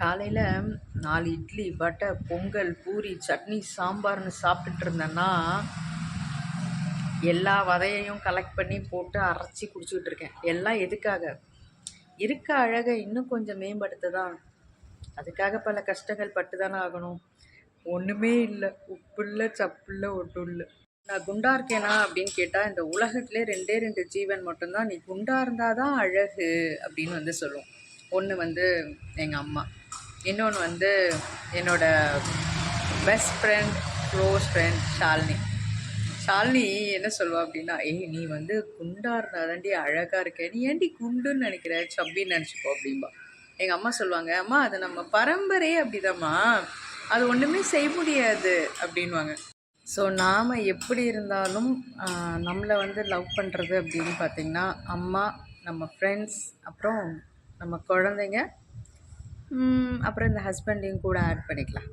காலையில் நாலு இட்லி வடை பொங்கல் பூரி சட்னி சாம்பார்னு சாப்பிட்டுட்டு இருந்தேன்னா எல்லா வதையையும் கலெக்ட் பண்ணி போட்டு அரைச்சி குடிச்சிக்கிட்டு இருக்கேன். எல்லாம் எதுக்காக? இருக்க அழகை இன்னும் கொஞ்சம் மேம்படுத்த தான். அதுக்காக பல கஷ்டங்கள் பட்டு தானே ஆகணும். ஒன்றுமே இல்லை. உப்பு இல்லை சப்பு இல்லை ஒன்றும் இல்லை நான் குண்டா இருக்கேனா அப்படின்னு கேட்டால் இந்த உலகத்திலே ரெண்டே ரெண்டு ஜீவன் மட்டும்தான். நீ குண்டா இருந்தால் தான் அழகு அப்படின்னு வந்து சொல்லுவோம் ஒன்று வந்து எங்கள் அம்மா. இன்னொன்று வந்து என்னோட best friend close friend Shalini. Shalini என்ன சொல்லுவா அப்படின்னா ஏய் நீ வந்து குண்டாக இருந்தாதாண்டி அழகாக இருக்க. நீ ஏண்டி குண்டுன்னு நினைக்கிற? சப்பின்னு நினச்சிக்கோ அப்படின்பா எங்கள் அம்மா சொல்லுவாங்க அம்மா அது நம்ம பரம்பரையே அப்படிதாம்மா. அது ஒன்றுமே செய்ய முடியாது அப்படின்வாங்க ஸோ நாம் எப்படி இருந்தாலும் நம்மளை வந்து லவ் பண்ணுறது அப்படின்னு பார்த்திங்கன்னா அம்மா நம்ம ஃப்ரெண்ட்ஸ் அப்புறம் நம்ம குழந்தைங்க அப்புறம் இந்த ஹஸ்பண்டையும் கூட ஆட் பண்ணிக்கலாம்.